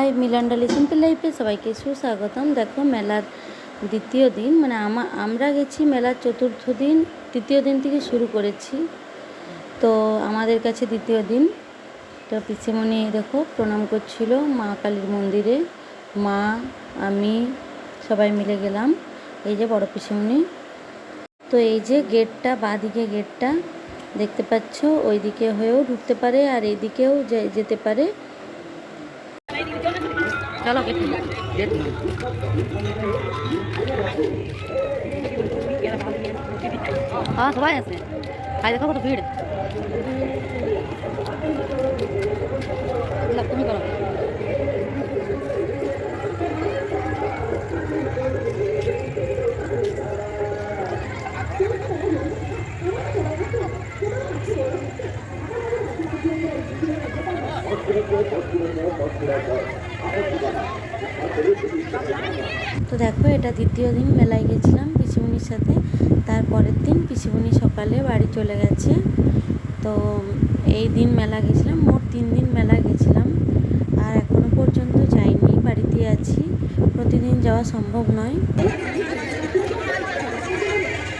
High মিলান্ডালি simple লাইফে সবাইকে সুস্বাগতম। দেখো মেলার দ্বিতীয় দিন মানে আমা, আমরা গেছি মেলার চতুর্থ দিন, তৃতীয় দিন থেকে শুরু করেছি। তো আমাদের কাছে দ্বিতীয় দিন। তো পিসিমণি দেখো প্রণাম করছিল মা কালীর মন্দিরে। মা, আমি সবাই মিলে গেলাম। এই যে বড় পিসিমণি। তো এই যে গেটটা বাঁদিকে গেটটা, দেখতে পাচ্ছ ওই দিকে হয়েও ঢুকতে পারে আর এইদিকেও যেতে পারে। চলো গেট গেট হ্যাঁ সবাই আছে হাই দেখো কত ভিড় লাগ, তুমি করো তো দেখো, এটা দ্বিতীয় দিন মেলায় গেছিলাম পিসিমণির সাথে। তারপরের দিন পিসিমনি সকালে বাড়ি চলে গেছে। তো এই দিন মেলা গেছিলাম, মোট তিন দিন মেলা গেছিলাম। আর এখনও পর্যন্ত যাইনি বাড়িতে আছি। প্রতিদিন যাওয়া সম্ভব নয় ওনারা দিদি বিন্যাসে জল বিতরণ করে থাকতেন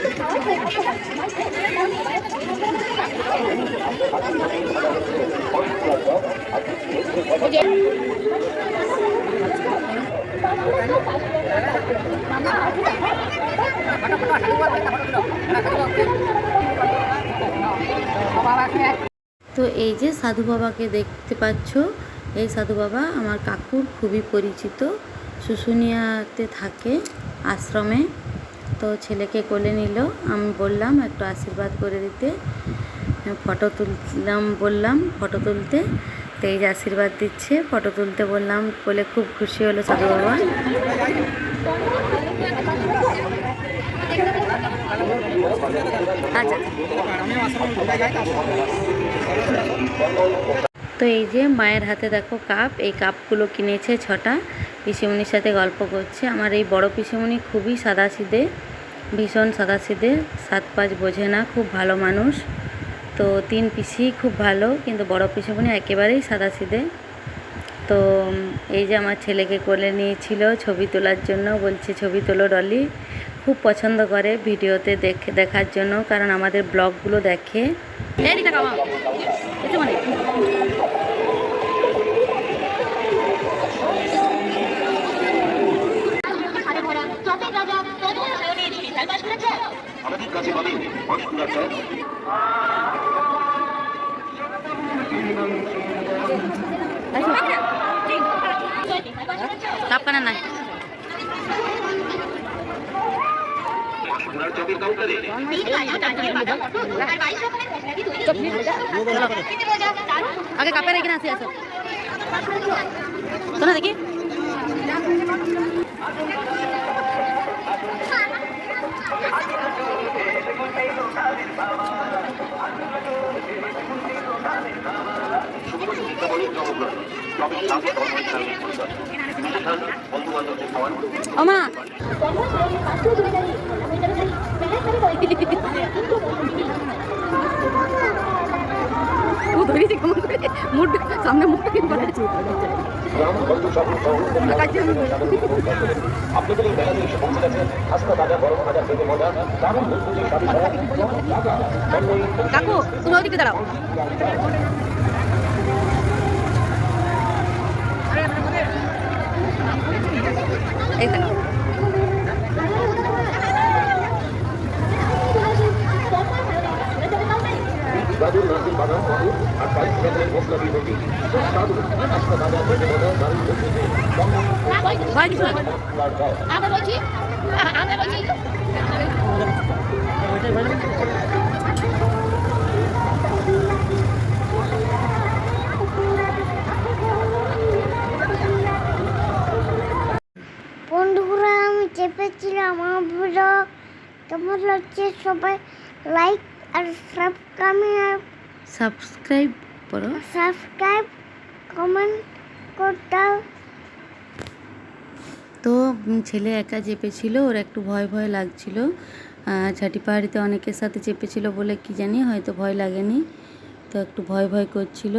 তো এই যে সাধু বাবাকে দেখতে পাচ্ছ, এই সাধু বাবা আমার কাকুর খুবই পরিচিত। শুশুনিয়াতে থাকে আশ্রমে। তো ছেলেকে কোলে নিল। আমি বললাম, একটু আশীর্বাদ করে দিতে। ফটো তুললাম, বললাম, ফটো তুলতে? তো এই যে আশীর্বাদ দিচ্ছে, ফটো তুলতে বললাম, বলে খুব খুশি হলো সাধু বাবা। আচ্ছা তো এই যে মায়ের হাতে দেখো কাপ, এই কাপগুলো কিনেছে ছটা। পিসিমণির সাথে গল্প করছে। আমার এই বড় পিসিমণি খুবই সাদাসিধে, ভীষণ সাদাসিধে, সাত পাঁচ বোঝে না, খুব ভালো মানুষ। তো তিন পিসি খুব ভালো, কিন্তু বড় পিসিমণি একেবারেই সাদাসিধে। তো এই যে আমার ছেলেকে কোলে নিয়েছিল ছবি তোলার জন্য, বলছে ছবি তোলো ডলি। খুব পছন্দ করে ভিডিওতে দেখে দেখার জন্য, কারণ আমাদের ব্লগগুলো দেখে এইদিকে তাকাও, মা। একটুখানি। হারে ভরা চপের রাজা প্রথম শ্রেণির বিশাল বাসনের চপ আমাদের কাছে পাবেন পাঁচকুড়া চপ আইসো, বিশাল বাসনের চপ কাপ কানা নাই পাঁচকুড়ার চপের কাউন্টারে তিন ভাজা টাটকা বাদাম মটর আর বাইশ রকমের মশলাদি তৈরি চলো খেতে মজা দারুণ আগে কাপের এখানে আসি আসো। শোনো দেখি। শিক্ষাবলীর জগৎ ও করে ধরেছি কেমন করে? মুড, সামনে মুখ কিন্তু বাড়াচ্ছি গ্রাম বন্ধু শপিং আপনাদের এই মেলাতে এসে পৌঁছে গেছে হাসনা তাজা গরম ভাজা থেকে মজা দারুণ ভুলভুলি স্বাদ টাকা কাকু তুমি ওদিকে দাঁড়াও এই দেখো দারুণ ভুলভুলি ভয় কিছু আমরা ব্লগ তোমার হচ্ছে সবাই লাইক আর সাবস্ক্রাইব সাবস্ক্রাইব করো। সাবস্ক্রাইব কমেন্ট করতাম তো ছেলে একা চেপেছিল ওর একটু ভয় ভয় লাগছিল। ঝাঁটি পাহাড়িতে অনেকের সাথে চেপেছিল বলে কি জানি হয়তো ভয় লাগেনি। তো একটু ভয় ভয় করছিল।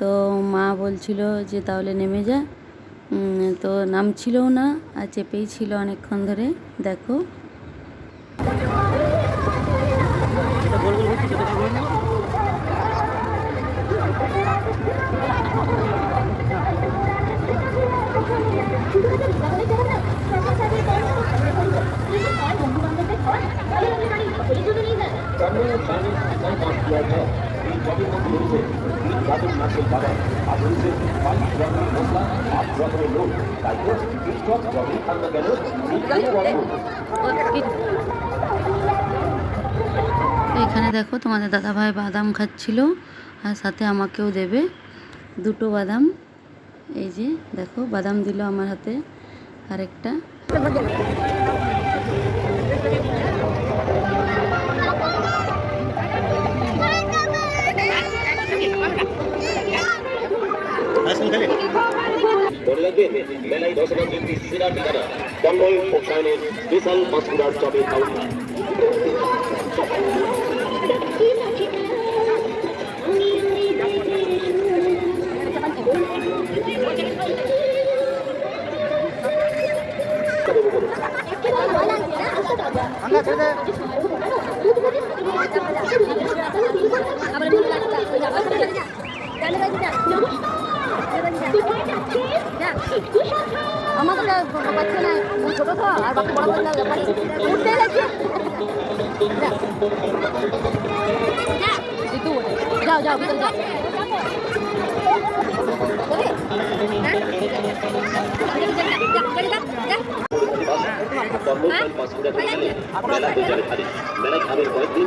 তো মা বলছিল যে তাহলে নেমে যা। তো নামছিলও না আর চেপেই ছিল অনেকক্ষণ ধরে। দেখো। এখানে দেখো তোমাদের দাদাভাই বাদাম খাচ্ছিল, আর সাথে আমাকেও দেবে দুটো বাদাম। এই যে দেখো, বাদাম দিল আমার হাতে আরেকটা। মনে রাখবে মেলায় হাজার ব্যক্তি সেরা ঠিকানা কন্নল ও সায়নের বিশাল মাসকুড়ার চপের কাউন্টার আমাকে পাচ্ছে না ছোট তো, আর বাকি বড় বড় উঠতে গেছে। যাও যাও, ভিতরে যাও। মেলায় খাবেন কয়েকদিন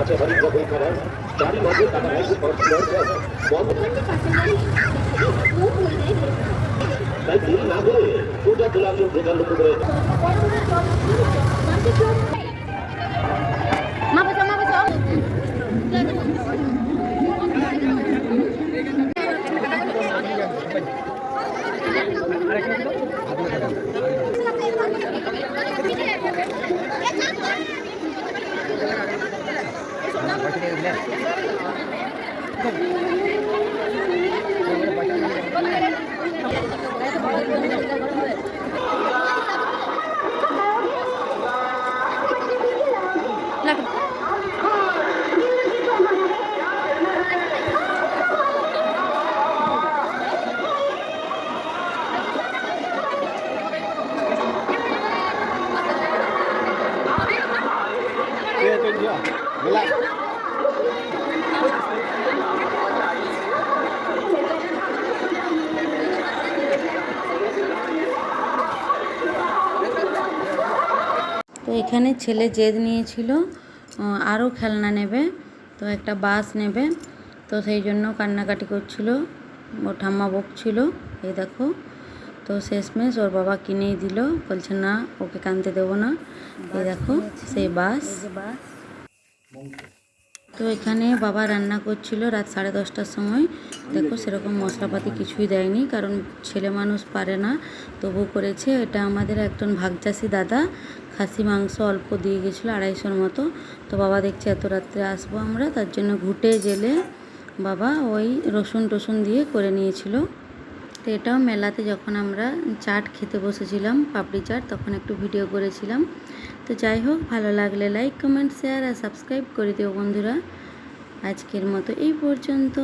আছে হরেক রকম খাবার চারি মাঝে টাকা পাঁচ ফুলার চপ বন্ধ তাই দেরি না করে সোজা চলে আসুন দোকান লক্ষ্য করে মা বসো মা বসো তো এখানে ছেলে জেদ নিয়েছিল আরও খেলনা নেবে তো একটা বাস নেবে তো সেই জন্য কান্নাকাটি করছিল ও ঠাম্মা বকছিল এই দেখো তো শেষমেশ ওর বাবা কিনেই দিল বলছে না ওকে কানতে দেবো না। এই দেখো সেই বাস। তো এখানে বাবা রান্না করছিল রাত সাড়ে দশটার সময়। দেখো সেরকম মশলাপাতি কিছুই দেয়নি কারণ ছেলে মানুষ পারে না। তবু করেছে এটা আমাদের একজন ভাগচাষি দাদা খাসি, মাংস অল্প দিয়ে গেছিল, আড়াইশোর মতো। তো বাবা দেখছে এত রাত্রে আসব আমরা, তার জন্য ঘুটে, জেলে বাবা ওই রসুন টসুন দিয়ে করে নিয়েছিল। তো এটাও মেলাতে যখন আমরা চাট খেতে বসেছিলাম, পাপড়ি চাট, তখন একটু ভিডিও করেছিলাম। তো যাই হোক, ভালো লাগলে লাইক, কমেন্ট, শেয়ার আর সাবস্ক্রাইব করে দিও বন্ধুরা। আজকের মতো এই পর্যন্ত।